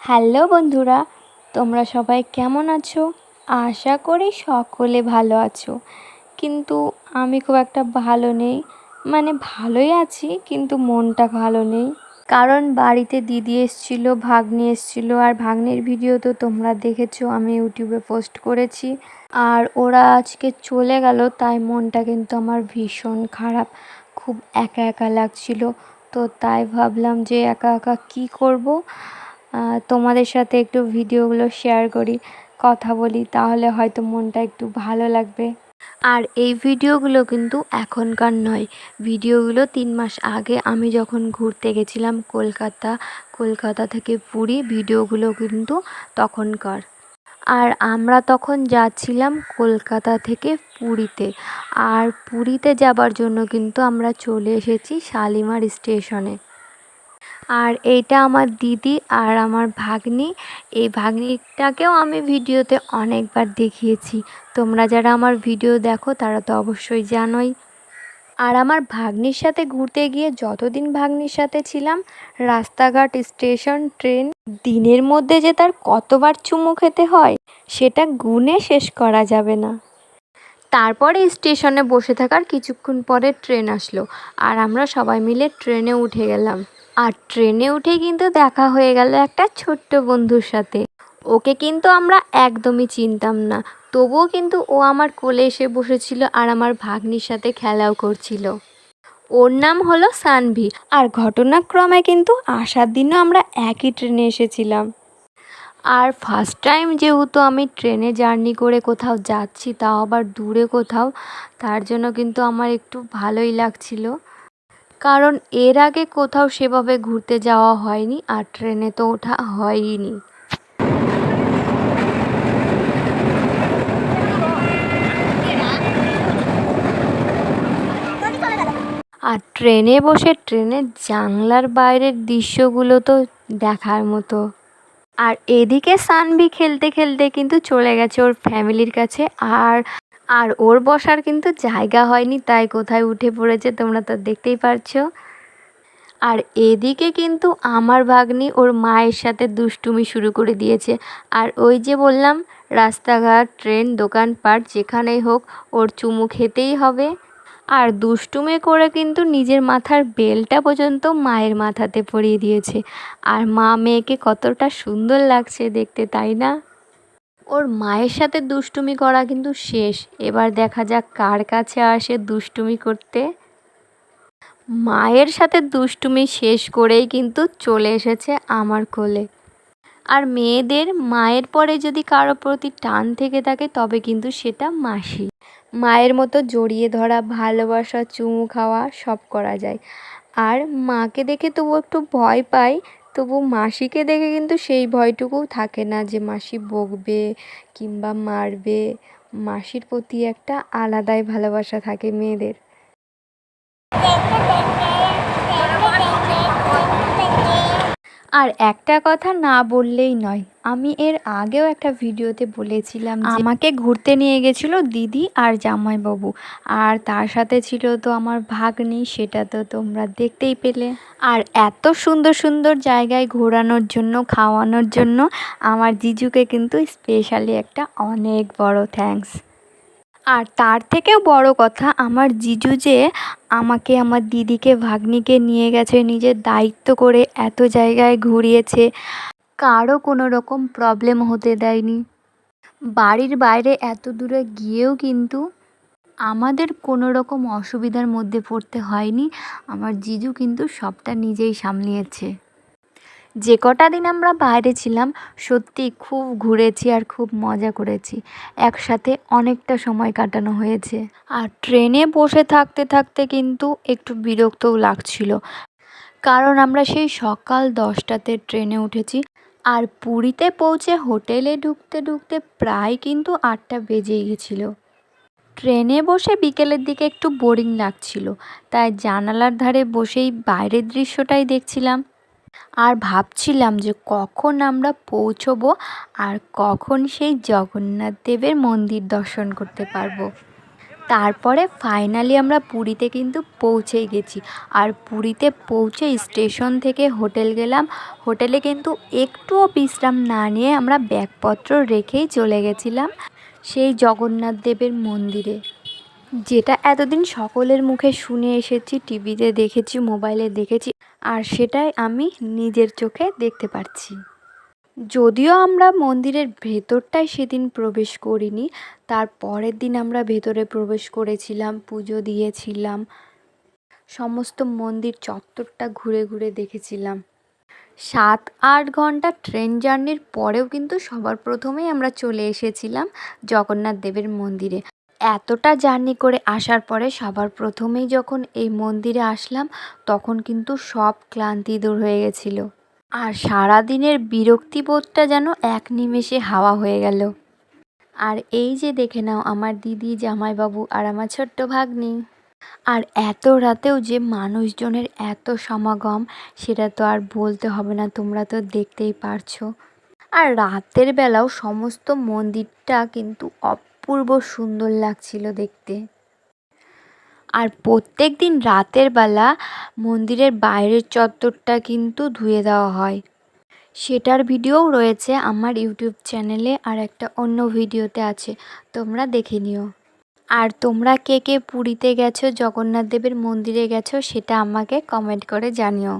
Hello বন্ধুরা, তোমরা সবাই কেমন আছো? আশা করি সকলে ভালো আছো। কিন্তু আমি খুব একটা ভালো নেই। মানে ভালোই আছি, কিন্তু মনটা ভালো নেই। কারণ বাড়িতে দিদি এসছিল, ভাগ্নি এসছিল, আর ভাগ্নির ভিডিও তো তোমরা দেখেছ, আমি ইউটিউবে পোস্ট করেছি। আর ওরা আজকে চলে গেল, তাই মনটা কিন্তু আমার ভীষণ খারাপ। খুব একা একা লাগছিল। তো তাই ভাবলাম যে একা একা কী করব? তোমাদের সাথে একটু ভিডিওগুলো শেয়ার করি, কথা বলি, তাহলে হয়তো মনটা একটু ভালো লাগবে। আর এই ভিডিওগুলো কিন্তু এখনকার নয়, ভিডিওগুলো তিন মাস আগে আমি যখন ঘুরতে গেছিলাম কলকাতা কলকাতা থেকে পুরী, ভিডিওগুলো কিন্তু তখনকার। আর আমরা তখন যাচ্ছিলাম কলকাতা থেকে পুরীতে, আর পুরীতে যাবার জন্য কিন্তু আমরা চলে এসেছি শালিমার স্টেশনে। আর এইটা আমার দিদি আর আমার ভাগ্নি। এই ভাগ্নিটাকেও আমি ভিডিওতে অনেকবার দেখিয়েছি। তোমরা যারা আমার ভিডিও দেখো, তারা তো অবশ্যই জানোই। আর আমার ভাগ্নির সাথে ঘুরতে গিয়ে যতদিন ভাগ্নির সাথে ছিলাম, রাস্তাঘাট, স্টেশন, ট্রেন, দিনের মধ্যে যে তার কতবার চুমু খেতে হয়, সেটা গুনে শেষ করা যাবে না। তারপরে স্টেশনে বসে থাকার কিছুক্ষণ পরে ট্রেন আসলো। আর আমরা সবাই মিলে ট্রেনে উঠে গেলাম। আর ট্রেনে উঠে কিন্তু দেখা হয়ে গেল একটা ছোট্ট বন্ধুর সাথে। ওকে কিন্তু আমরা একদমই চিনতাম না। তবুও কিন্তু ও আমার কোলে এসে বসেছিল আর আমার ভাগ্নির সাথে খেলাও করছিল। ওর নাম হলো সানভি আর ঘটনাক্রমে কিন্তু আসার দিনও আমরা একই ট্রেনে এসেছিলাম। আর ফার্স্ট টাইম যেহেতু আমি ট্রেনে জার্নি করে কোথাও যাচ্ছি, তাও আবার দূরে কোথাও, তার জন্য কিন্তু আমার একটু ভালোই লাগছিল। কারণ এর আগে কোথাও সেভাবে ঘুরতে যাওয়া হয়নি আর ট্রেনে তো ওঠা হয়ইনি। আর ট্রেনে বসে ট্রেনের জানলার বাইরের দৃশ্যগুলো তো দেখার মতো। আর এদিকে সানভি খেলতে খেলতে কিন্তু চলে গেছে ওর ফ্যামিলির কাছে আর আর ওর বসার কিন্তু জায়গা হয়নি, তাই কোথায় উঠে পড়েছে তোমরা তো দেখতেই পারছ। আর এদিকে কিন্তু আমার ভাগ্নি ওর মায়ের সাথে দুষ্টুমি শুরু করে দিয়েছে। আর ওই যে বললাম, রাস্তাঘাট, ট্রেন, দোকানপাট, যেখানেই হোক, ওর চুমু খেতেই হবে। আর দুষ্টুমি করে কিন্তু নিজের মাথার বেলটা পর্যন্ত মায়ের মাথাতে পরিয়ে দিয়েছে। আর মা মেয়েকে কতটা সুন্দর লাগছে দেখতে, তাই না? ওর মায়ের সাথে দুষ্টুমি করা কিন্তু শেষ। এবার দেখা যাক কার কাছে আসে দুষ্টুমি করতে। মায়ের সাথে দুষ্টুমি শেষ করেই কিন্তু চলে এসেছে আমার কোলে। আর মেয়েদের মায়ের পরে যদি কারও প্রতি টান থেকে থাকে, তবে কিন্তু সেটা মাসি। মায়ের মতো জড়িয়ে ধরা, ভালোবাসা, চুমু খাওয়া সব করা যায়। আর মাকে দেখে তবু একটু ভয় পাই তবু মাসিকে দেখে কিন্তু সেই ভয়টুকুও থাকে না যে মাসি বকবে কিংবা মারবে। মাসির প্রতি একটা আলাদাই ভালোবাসা থাকে মেয়েদের। আর একটা কথা না বললেই নয়, আমি এর আগেও একটা ভিডিওতে বলেছিলাম আমাকে ঘুরতে নিয়ে গেছিল দিদি আর জামাইবাবু। আর তার সাথে ছিল তো আমার ভাগ্নি, সেটা তো তোমরা দেখতেই পেলে। আর এত সুন্দর সুন্দর জায়গায় ঘোরানোর জন্য, খাওয়ানোর জন্য আমার জিজুকে কিন্তু স্পেশালি একটা অনেক বড় থ্যাঙ্কস আর তার থেকেও বড় কথা আমার জিজু যে আমাকে আমার দিদিকে, ভাগ্নিকে নিয়ে গেছে, নিজের দায়িত্ব করে এত জায়গায় ঘুরিয়েছে কারও কোনো রকম প্রবলেম হতে দেয়নি। বাড়ির বাইরে এত দূরে গিয়েও কিন্তু আমাদের কোনো রকম অসুবিধার মধ্যে পড়তে হয়নি। আমার জিজু কিন্তু সবটা নিজেই সামলিয়েছে। যে কটা দিন আমরা বাইরে ছিলাম, সত্যি খুব ঘুরেছি আর খুব মজা করেছি। একসাথে অনেকটা সময় কাটানো হয়েছে। আর ট্রেনে বসে থাকতে থাকতে কিন্তু একটু বিরক্তও লাগছিল। কারণ আমরা সেই সকাল দশটাতে ট্রেনে উঠেছি আর পুরীতে পৌঁছে হোটেলে ঢুকতে ঢুকতে প্রায় কিন্তু আটটা বেজে গেছিল। ট্রেনে বসে বিকেলের দিকে একটু বোরিং লাগছিল, তাই জানালার ধারে বসেই বাইরের দৃশ্যটাই দেখছিলাম। আর ভাবছিলাম যে কখন আমরা পৌঁছবো আর কখন সেই জগন্নাথ দেবের মন্দির দর্শন করতে পারব। তারপরে ফাইনালি আমরা পুরীতে কিন্তু পৌঁছেই গেছি। আর পুরীতে পৌঁছে স্টেশন থেকে হোটেল গেলাম। হোটেলে কিন্তু একটুও বিশ্রাম না নিয়ে আমরা ব্যাগপত্র রেখেই চলে গেছিলাম সেই জগন্নাথ দেবের মন্দিরে। যেটা এতদিন সকলের মুখে শুনে এসেছি, টিভিতে দেখেছি, মোবাইলে দেখেছি, আর সেটাই আমি নিজের চোখে দেখতে পাচ্ছি যদিও আমরা মন্দিরের ভেতরটায় সেদিন প্রবেশ করিনি, তার পরের দিন আমরা ভেতরে প্রবেশ করেছিলাম, পুজো দিয়েছিলাম, সমস্ত মন্দির চত্বরটা ঘুরে ঘুরে দেখেছিলাম। সাত আট ঘণ্টা ট্রেন জার্নির পরেও কিন্তু সবার প্রথমেই আমরা চলে এসেছিলাম জগন্নাথ দেবের মন্দিরে। এতটা জার্নি করে আসার পরে সবার প্রথমেই যখন এই মন্দিরে আসলাম, তখন কিন্তু সব ক্লান্তি দূর হয়ে গেছিল। আর সারাদিনের বিরক্তিবোধটা যেন এক নিমেষে হাওয়া হয়ে গেল। আর এই যে দেখে নাও আমার দিদি, জামাইবাবু আর আমার ছোট্ট ভাগ্নি। আর এত রাতেও যে মানুষজনের এত সমাগম, সেটা তো আর বলতে হবে না, তোমরা তো দেখতেই পারছ। আর রাতের বেলাও সমস্ত মন্দিরটা কিন্তু অপূর্ব সুন্দর লাগছিল দেখতে। আর প্রত্যেক দিন রাতের বেলা মন্দিরের বাইরের চত্বরটা কিন্তু ধুয়ে দেওয়া হয়। সেটার ভিডিওও রয়েছে আমার ইউটিউব চ্যানেলে আর একটা অন্য ভিডিওতে আছে, তোমরা দেখে নিও। আর তোমরা কে কে পুরীতে গেছো, জগন্নাথ দেবের মন্দিরে গেছো, সেটা আমাকে কমেন্ট করে জানিও।